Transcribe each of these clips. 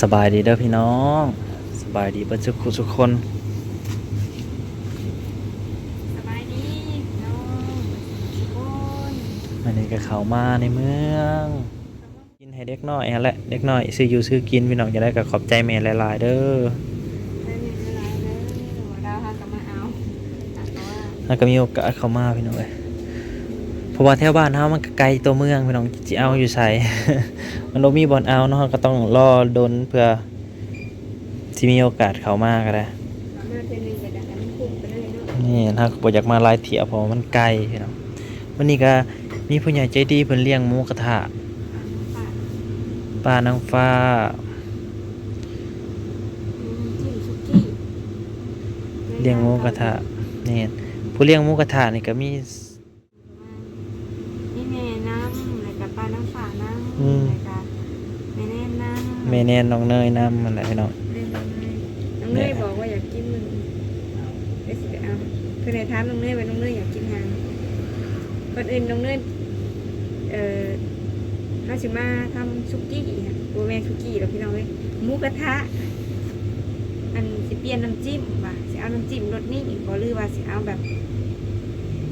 สบายดีเด้อพี่น้อง สบายดีเบัจุกุทุกคนสบายดีน้องทุกคนวันนี้ก็เข้ามาในเมือง กินให้เด็กน้อยฮะแหละเด็กน้อยซื้ออยู่ซื้อกินพี่น้องจะได้ก็ขอบใจแม่หลายๆเด้อได้มีเวลาเลยเราหากลับมาเอาแต่ว่าแล้วก็มีโอกาสเข้ามาพี่น้องเอ้ยเพ ราะว่าแถวบ้านเฮามันไกลตัวเมืองพี่น้องสิเอาอยู่ไสมันบ่มีบ่อนเอาเนาะก็ต้องรอโดนเพื่อที่มีโอกาสเข้ามาก็ได้สามารนี่ถ้าบ่อยากมาหลายเที่ยวเพราะมันไกลพี่น้องวันนี้ก็มีผู้ใหญ่ใจดีเพิ่นเลี้ยงหมูกระทะป้านางฟ้าเลี้ยงหมูกระทะนี่ผู้เลี้ยงหมูกระทะนี่ก็มี นี่แม่น้ำแล้วก็ปลาน้ำฝาน้ำ อืม แล้วก็แม่แน่ น้ำแม่แนนน้องเนยน้ำมันแหละพี่น้องเล่นน้องเนยน้องเนยบอกว่าอยากกินมึงเดี๋ยวสิไปเอาคือในถามน้องเนยว่าน้องเนยอยากกินหยังก่อนอื่นน้องเนยเอ่อถ้าสิมาทำซุกี้ค่ะตัวแม่ซุกี้แล้วพี่น้องเอ้ยหมูกระทะ อันสิเปลี่ยนน้ำจิ้มว่ะสิเอาน้ำจิ้มรสนี้บ่หรือว่าสิเอาแบบ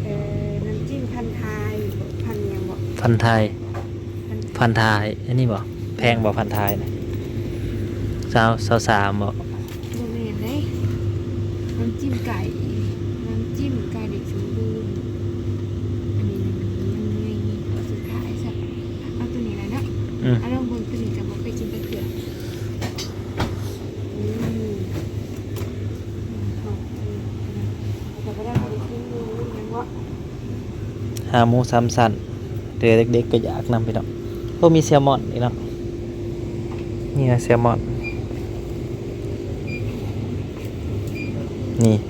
เอ่อน้ำจิ้มพันทายบ่พันหยังบ่พันไทยพันพันทายอันนี้บ่แพงบ่พันทายนะ สาวสาวสามบ่บ่แม่นเด้น้ำจิ้มไก่ น้ำจิ้มไก่เด็กสมบูรณ์อันนี้มันไม่มีตัวสุดท้ายสักเอาตัวนี้เลยเนาะอืมเอาลองเบิ่งตัวนี้จะบ่เคยกินตะเกียบอืมแต่ก็ได้ไปกินดูยังว่าหาหมูสามสันเด็กเด็กๆก็อยากนำพี่น้องโอ้มีแซลมอนอีกเนาะนี่ไงแซลมอน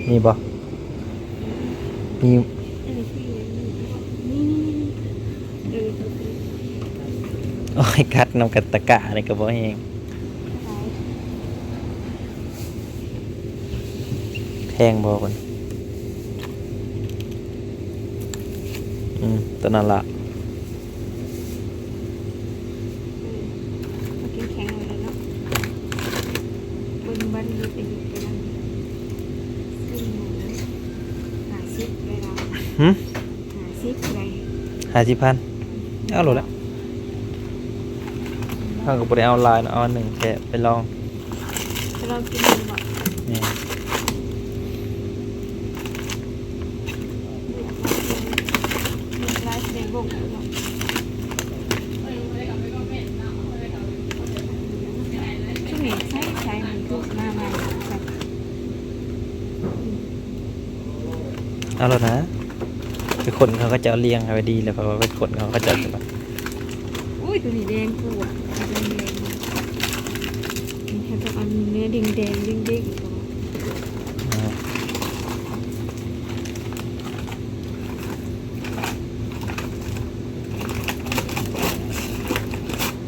นี่บ่มีอันนี้คือนี่เออโอ้ยกัดนำกันตะกะนี่ก็บ่เองแพงบ่คนอืมตัวนั้นละ มากินแข็งเลยเนาะบนบันนี้เป็นกำลังซึ่งหมูหาซิปเลยเรา หึหาซิปเลยห้าสิบพันเอาโหลดละถ้าก็บ่ได้เอาลายนะเอาอันหนึ่งแค่ไปลองจะลองกินดูบ่นี่มีปลาแสดงบ่งเนาะช่วงนี้ใช้ใช้มันทุกหน้ามาใส่เอาแล้วนะ คนเขาก็จะเลี้ยงเอาไว้ดีเลยเพราะว่าไปขนเขาก็จะอาแบบอุ้ยตัวนี้แดงกว่ะแดงแดงแค่ต้องเอาเนื้อแดงแดงเด้ง อ่า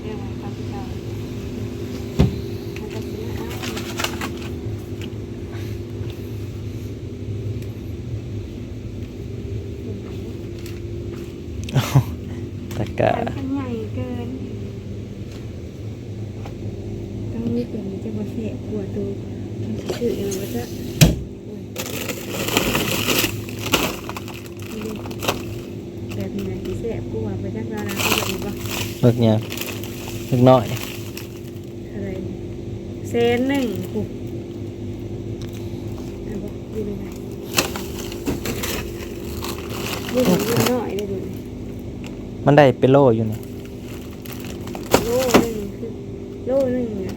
เรียกว่าปลาพิจารมันจะเป็นอา ตะกะหารมันใหญ่เกิน ต้องมีตัวนี้จะมาเสียปวดดูมันจะถืออย่างว่าจะแบบนี้นะที่เสียปวดไปจักรานก็แบบนี้ปะเลิกเนี่ยเลิกน้อยอะไรเซนหนึ่งหุบเอาบอกดูเลยนะดูหน่อยหน่อยเลยดู มันได้เป็นโลอยู่นี่โลหนึ่งคือโลหนึ่งเนี่ย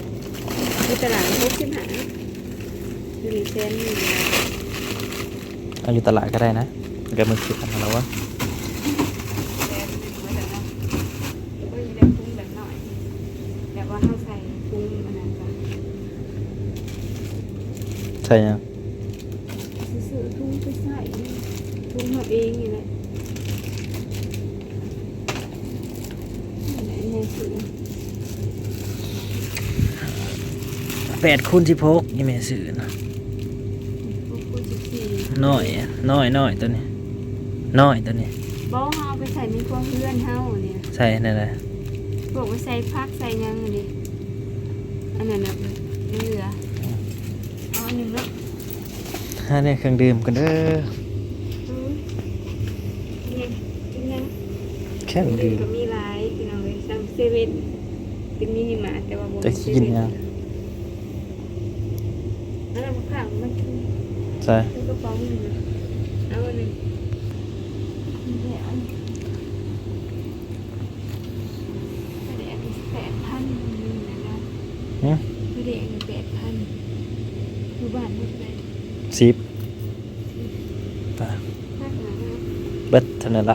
ที่ตลาดพบสิบหาดูดิเซนหนึ่งนะเอาอยู่ตลาดก็ได้นะมันก็มือคิดกันแล้วว่าเซนหนึ่งไว้แต่ละก็ยังได้ปรุงแบบหน่อยแบบว่าเขาใส่ปรุงอันนั้นจ้ะใช่ยัง แปดคูณสิบหกนี่แม่สื่อนะหน่น้อยอน้อยน้อยตัวนี้น้อยตัวนี้บ้องเอาไปใส่ในพวกเพื่อนเฮาเนี่ยใส่นั่นแหละพวกไปใส่พักใส่หยังนี่อันนั้นน่ะเหลืออาอันหนึ่งเนาะถ้าได้เครื่องดื่มกันเด้ออืเครื่องดื่มก็มีหลายพี่น้องเลยซ้ำเซเว่นเป็นมินิมาร์ทแต่ว่าบ่จะเซเว่ แล้วมันข้างมันใช่ก็ป้องอยู่นะเอาเลยแปดพันนึงนะครับไม่ได้แปดพันอยู่บ้านดเลยสิบไปบัดเท่านั้น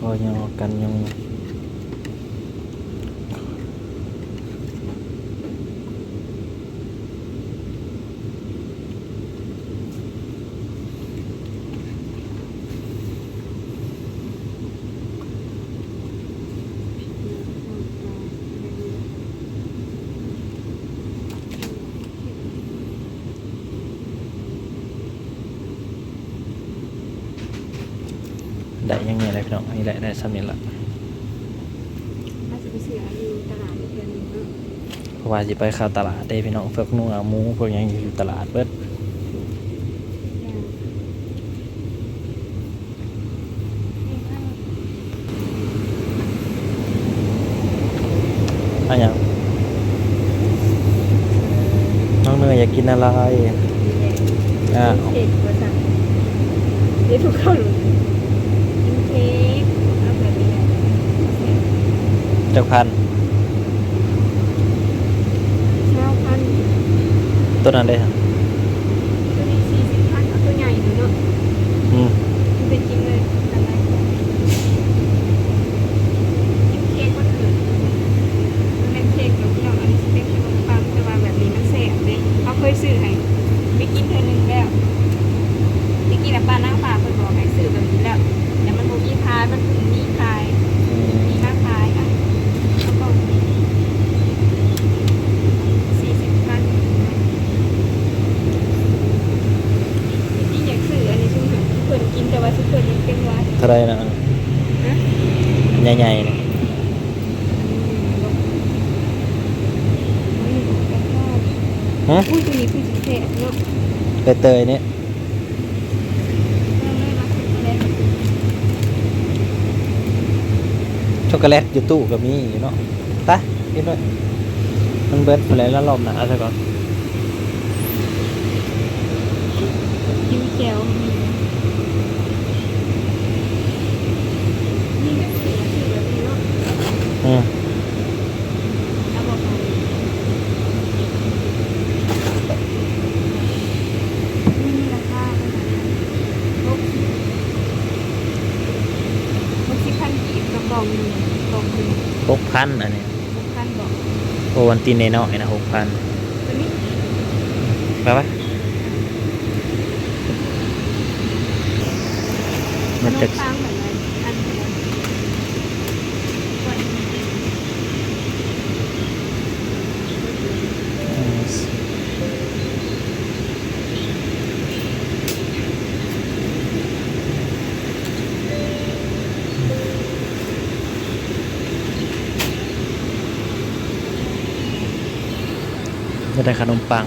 coi nhau canh nhau. ว่าสิไปเข้าตลาดได้พี่น้องพวกนัวหมูพวกอย่างอยู่ตลาดเบิด Sunday. กแลตอยู่ตู้ก็มีเนาะตะนี่ด้วยมันเบิดไปแล้วรอบหนาซะก่อนยิ้วแจวอืม พันอันนี้หกพันบอกโอวันตีนเนาะนะหกพันไปปะมันจะ ก็ได้ขนมปัง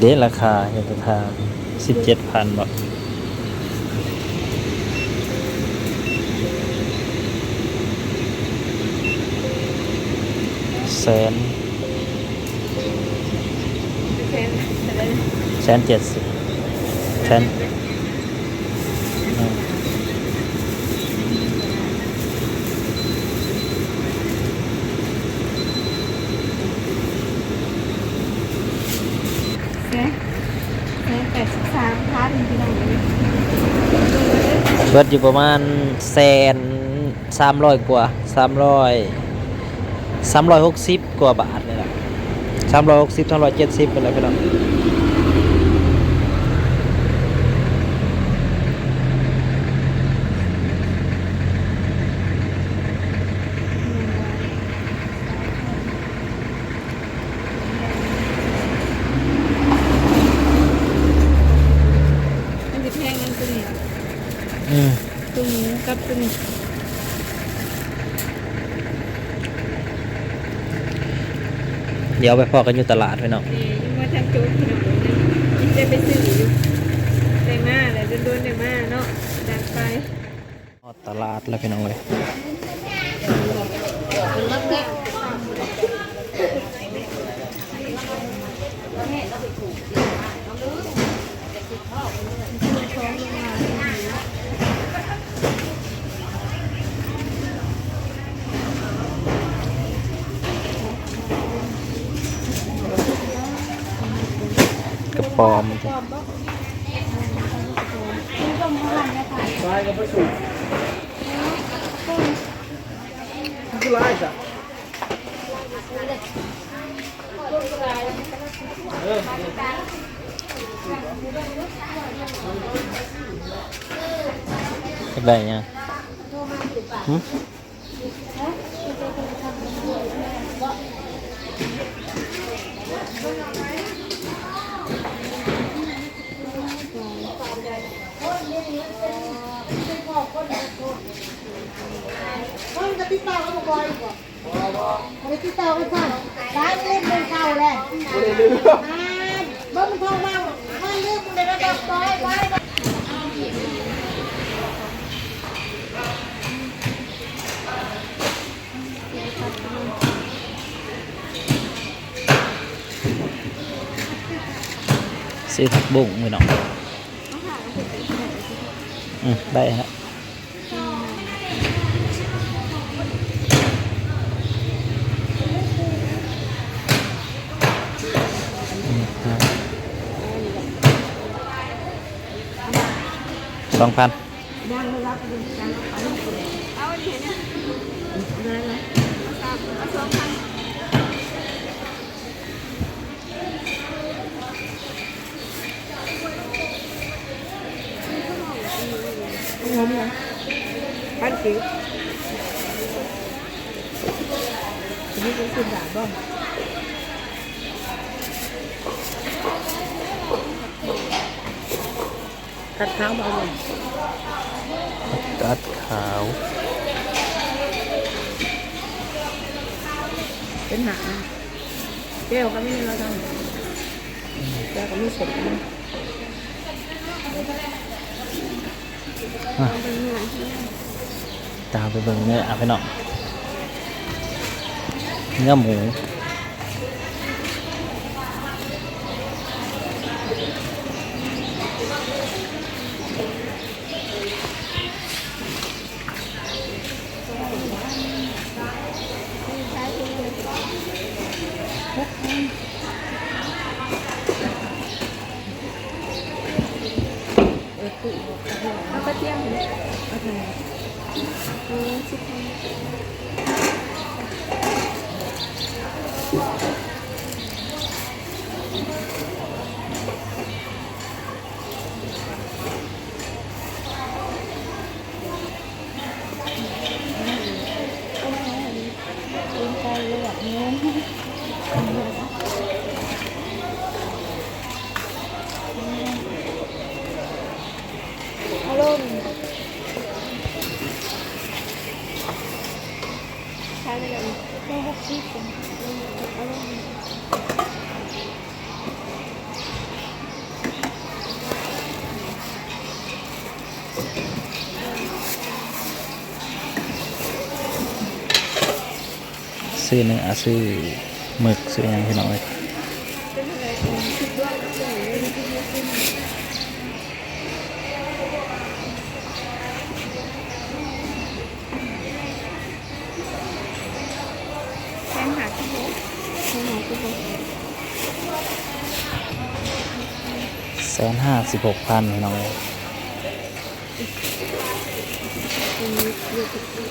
เดราคาเห็นราคาสิบเจ็ดพันบาทแสนแสนเจ็ดสิบแสน บิดอยู่ประมาณแสนสามร้อยกว่าสามร้อยสามร้อยหกสิบกว่าบาทนี่และสามร้อยหกสิบสามร้อยเจ็ดสิบเป็นไรพี่น้ว ดี๋ยวไปพอกันอยู่ตลาดพี่น้องนี่ยังว่าทางโจ๊กพี่น้องเลยนี่จะไปซื้ออยู่ได้มาแล้วโดนๆได้มาเนาะดันไปพอตลาดแล้วพี่น้องเลย กระปอมจ้ะได้ยังหึคนจะติดต่อเขาบ่อยกว่าไปติดต่อกันสั่งร้านเล่นเป็นเก่าแห ละอ่าบ่มันโทรมามันลืมมันในระดับร้อยร้อยซื้อผักบุ้งพี่น้องอืมได้ฮะอืมครับ สองพันดังเล ยรับดูดังเอาอันนี้เนี่ยได้ไหมสามเอาสองพันงมนะปั้นจิ๋วนี่เป็นสิบบาทบ้างกัดเท้ามาเลยกัดขาว เป็นหนักนะแก้วก็ไม่มีเราทำแก้วก็ไม่เสร็จนะอะเป็นหนักตามไปเบิ่งเนื้ออะพี่น้องเนื้อหมู เอากระเทียมเลย โอ ซื้อเนื้อซื้อหมึกซื้อยังพี่น้องเลยเป็นอะไรคิดว่าก็เป็นอย่างนี้ที่ไม่ขึ้นแข้งหักที่หัวแข้งหักที่หัวแสนห้าสิบหกพันพี่น้องเลย ตรงนี้เยอะที่สุด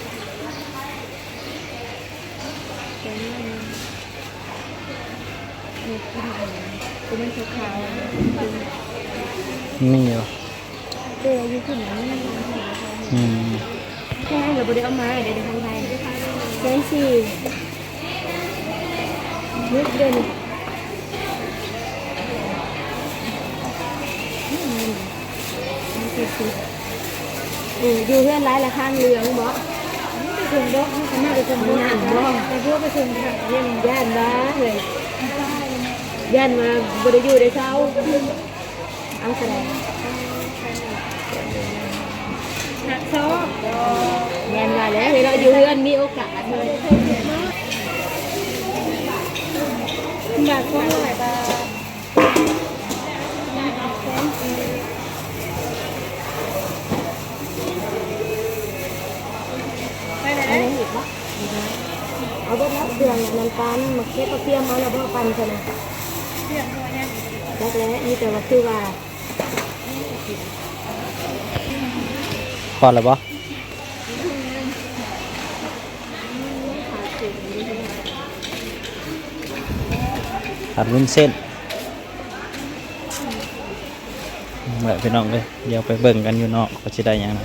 แข้งหักเนี่ยกินอะไร คือมันขาวๆมีอยู่เดี๋ยวอยู่ที่นอืมแค่เราบริเอามาเดี๋ยวเดี๋ยวทางไทยแค่สี่นึกเดินนี่คือคือเอออยู่เพื่อนร้ายละข้างเรืองบ่ไปถึงดอกมันก็มาไปถึงบ่นั่นบ่ไปพวกไปถึงทางเรียนย่านบ้าเลย ย่านมาบ่ได้อยู่ได้เช้าเอาแสดงหักซ้อกย่นมาแล้วเวลาอยู่เพื่อนมีโอกาสเลยบาทก็หลายบาทไปไหนได้เอาบ่ทับเครื่องน้ำตาลมะเขือเทียมเอาแล้วบ่ปั่นใช่ไหม เทียมตัวเนี้ยแล้วแล้วมีแต่ว่าคือว่าพอแล้วบ่ผัดวุ้นเส้นเมื่อพี่น้องเลยเดี๋ยวไปเบิ่งกันอยู่นอกก็จะได้ยัง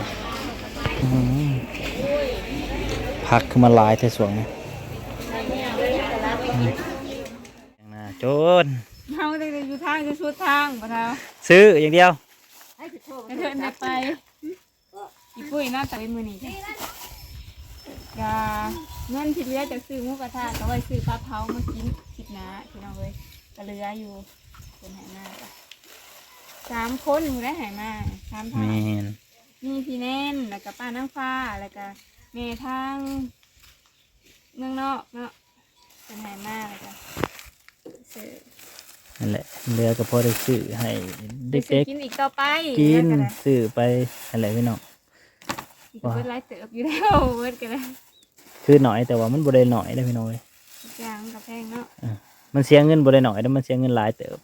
ผักคือมาลายแต่สวงนี่อืมอย่างน่าโจน เฮาได้อยู่ทางจะสุดทางบ่เท่าซื้ออย่างเดียวให้เดินไปอีปุ้ยน่าตะไปมื้อนี้จ้ะก็เงินที่เหลือจากซื้อหมูกระทะก็ไว้ซื้อปลาเผามากินคิดนะพี่น้องเอ้ยก็เหลืออยู่เป็นไหมาจ้ะสามคนหนูได้หายมาสามแมทางนมีพี่แน่นแล้วก็ป้านางฟ้า แล้วก็เมทางเมืองนอกเนาะเป็นไหมากแล้วก็ซื้อ นั่นแหละเหลือก็พอได้ซื้อให้ไปซื้อเด็กกินอีกต่อไปๆกินแล้วซื้อไปอะไรพี่น้องอีกก็เบิดไลฟ์เติบอยู่แล้วเบิดกันเลยคือหน่อยแต่ว่ามันบ่ได้หน่อยได้อพี่น้องเอ้ยทุกอย่างกับแพงเนาะมันเสียเงินบ่ได้หน่อยแต่มันเสียเงินหลายเติบ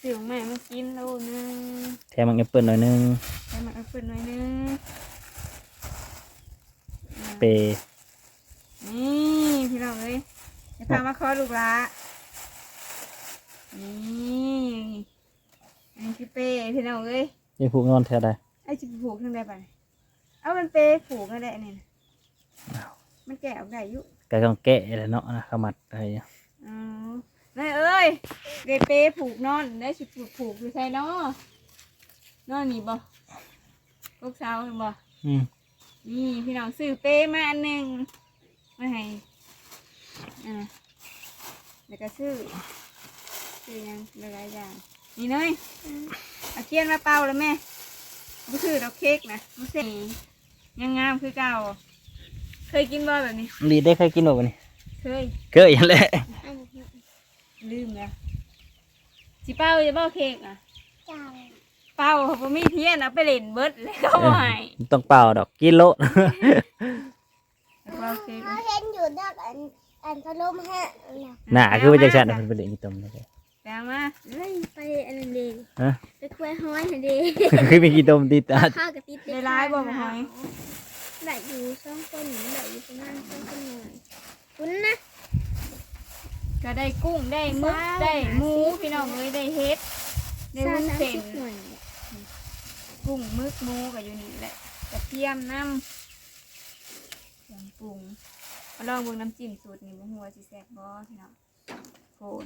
ซื้อของแม่มากินโลนึงแถมมันแอปเปิลหน่อยนึงใส่มาเอาฟืนหน่อยนึงเปย์นี่พี่น้องเอ้ย จะพามาขอลูกละนี่อันนี้คือเป้พี่น้องเอ้ยยังผูกนอนแถวใดไอ้จะไปผูกทางใดไปเอามันเปผูกกันได้นี่นะมันแกะออกได้อยุก็ต้องแกะแหล้วเนาะนะขมัดอะไรอย่างเงี้ยอ๋อนี่เอ้ยเดเปผูกนอนได้สิผูกผูกอยู่ใช่เนาะนอนนี่บ่ลูกสาวเห็นบ่อืมนี่พี่น้องซื้อเปมาอันหนึ่งมาให้ อ่าแล้วก็ซื้อซื้อหยังหลายๆอย่าง นี่เนยเอาเทียนมาเป่าแล้วแม่บ่ซื้อดอกเค้กนะบ่ซื้อยังงามคือเก่า เคยกินบ่แบบนี้ดีได้เคยกินบ่บัดนี้เคยเคยอย่างแหละลืมแล้วสิเป้าจะเป้าเค้กอะเจ้าเป้าเขาบ่มีเทียนเอาไปเล่นเบิดเลยเขาบ่ให้มันต้องเปล่าดอกกินโลเป้าเค้ก เขาเห็นอยู่ดอกอัน อันพัดลมแห้งนะหน้าคือว่าจังซั่นน่ะเพิ่นไปเล่นอีตมเลยแปลมาเฮ้ยไปอันนั้นเดีฮะ ไปคุยห้อยอันดีคือมีกี่ตมติดตาข้าวกับติดได้ร้ายบ่บ่หอยได้อยู่สองคนหนูได้อยู่ประมาณสองคนหนึ่งคุณนะก็ได้กุ้งได้หมึกได้หมูพี่น้องเอ้ยได้เฮ็ดได้วุ้นเส้นหน่วยกุ้งหมึกหมูก็อยู่นี่แหละกระเทียมน้ำเครื่องปรุง มาลองเบิ่งน้ำจิ้มสูตรนี่บ่ฮู้ว่าสิแซ่บบ่พี่น้องโคน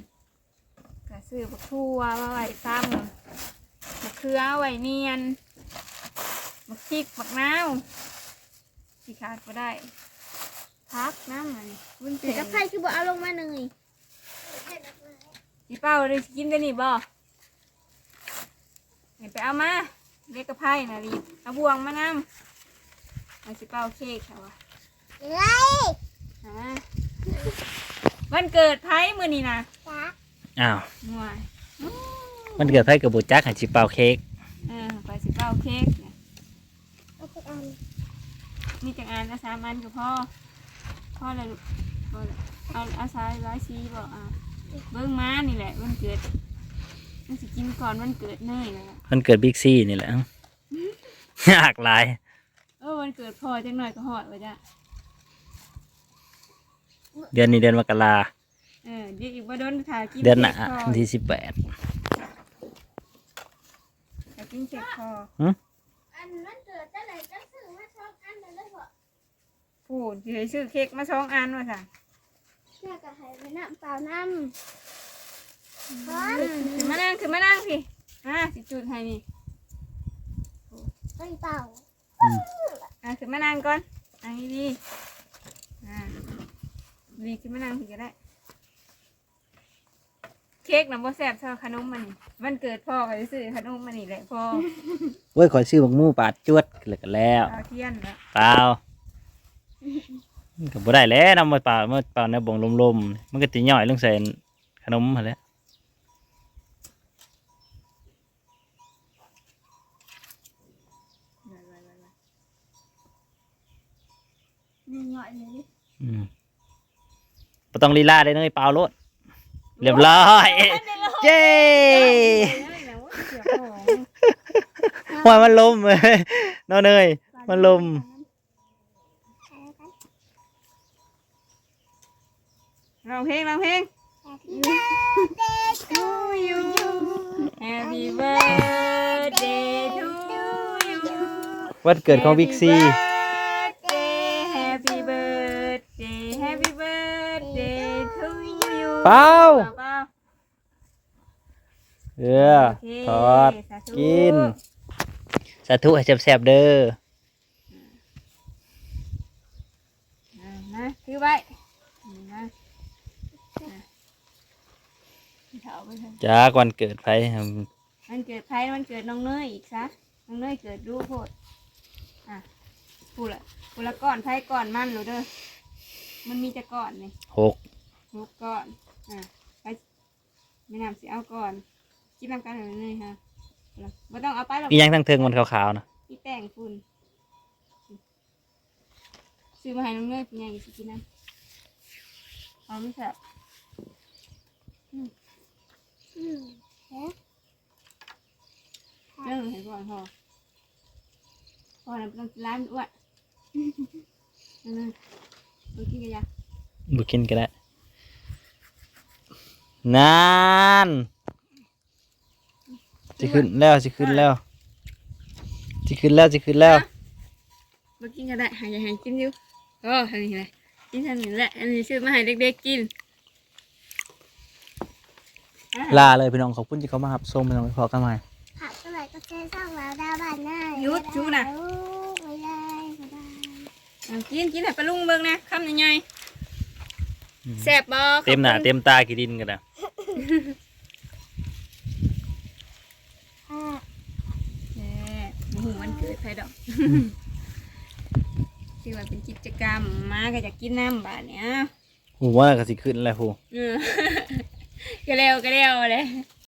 ก็ซื้อบักทั่วมาไว้ซ้ำมะเขือไว้เนียนมะพริกมะนาวสิขาดบ่ได้พักน้ำอันนี้วุ้นเด็เส้กกับนไพ่คือบอกเอาลงมาหนึ่งพี่เป้าได้กินกันนี่บ่เห็นไปเอามาเล็กกระไพ่นะรีบเอาบวงมานำเอาสิเป้าเค้กค่ะวะไรเอา มาวันเกิดไพ่มือนี่นะจ้าอ้าวหน่วยมันเกิดไผกับบ่จักให้สิเป่าเค้กเออไปสิเป้าเค้กเนี่ยเอาไปอันมีจังอันเอาสามอันกับพ่อพ่อเลยลูกพ่อเลยเอาเอาสายร้อยซีบอกอะเบิ้งมานี่แหละวันเกิดมันสิกินก่อนวันเกิดเนยเลยล่ะมันเกิดบิ๊กซี่นี่แหละ ยากหลาย เออวันเกิดพ่อจังหน่อยก็หอดไว้จ้ะ เดือนนี้เดือนมกราเออเดี๋ยวอีกว่าโดนถ่ายกินเดือนหน้าค้กควันที่18ถ่ายกินเค้กคออันนั้นเกิดจะไหนจะซื้อมาชอบอันนั้นเลยเหรอพูดสิให้ซื้อเค้กมาสองอันว่าสั่งเชื่อกับให้ไปน้ำเปล่าน้ำขึ้นมานั่งขึ้นมานั่งพี่อะสิจุดให้นี่ไม่เป่าอืมอะขึ้นมานั่งก่อนนั่งดีๆอ่า ดีขึ้นมานั่งถึงจะได้ เค้กน้ำบ่แซ่บเท่าขนมมันนี่มันเกิดพ่อก็จะซื้อขนมมันนี่แหละพ่อเว้ยขอชื่อบักหมู่ปาดจวดแล้วก็แล้วเอาเทียนแล้วเปล่ามันก็บ่ได้แล้วนำมาเปล่ามาเปล่าในบ่งลมๆมันก็สิย่อยลงใส่ขนมหั่นแหละนี่หน่อยเลย อืม บ่ต้องลีลาเลยเนยเปล่าโลดเรียบร้อยเย้ได้แล้วว่าเสียของว่ามันลมเอ้ยน้อเนยมันลมร้องเพลงร้องเพลง to you Happy birthday to you วันเกิดของวิกซี่ เปล่าเปล่าเออโเคทอดสาธุกิน สาธุให้แซ่บๆเด้ออ่านะถือไว้นี่นะอะเถาไปเถอะจากวันเกิดไผมันเกิดใครมันเกิดน้องเนยอีกซะน้องเนยเกิดดูโพดอะพูดละพูดละก่อนไพ่ก่อนมันหรือเด้อมันมีจะก่อนนี่หกลูกก่อน อะไปไม่นำสิเอาก่อนกินน้ำกันหน่อยเลยฮะไม่ต้องเอาไปหรอกอีหยังทั้งเทิงมันขาวๆนะพี่แต่งฝุ่นซื้อมาให้น้องเนยเป็นไงสิกินน้ำเอาไม่แซ่บอืมเอ๊ะเรื่องเห็นก่อนพอพอนะต้องกินร้านอ้วนนั่นๆต้องกินกันยาบุกินก็ได้ นานจะขึ้นแล้วจะขึ้นแล้วจะขึ้นแล้วจะขึ้นแล้วมากินกันได้หายใจหายกินอยู่โอ้ทางนี้เลยกินทางนี้แหละอันนี้ซื้อมาให้เด็กๆกินอะลาเลยพี่น้องขอบคุณที่เขามารับชมพี่น้องไปพอกันใหม่ผักเท่าไหร่ก็แค่ช่องเราดาวบ้านหน้าหยุดชูนะไม่ได้ไม่ได้เอากินกินให้ปลาลุงเบิ่งนะคำยังไงแซ่บบ่เต็มหน้าเต็มตากี่ดินกันนะค่ะ แซ่บหมูมันเกิดใครดอกถือว่าเป็นกิจกรรมมาก็จะกินน้ำบาดเนี้ยหูว่าก็สิขึ้นแล้วหูเออก็เร็วก็เร็วเลย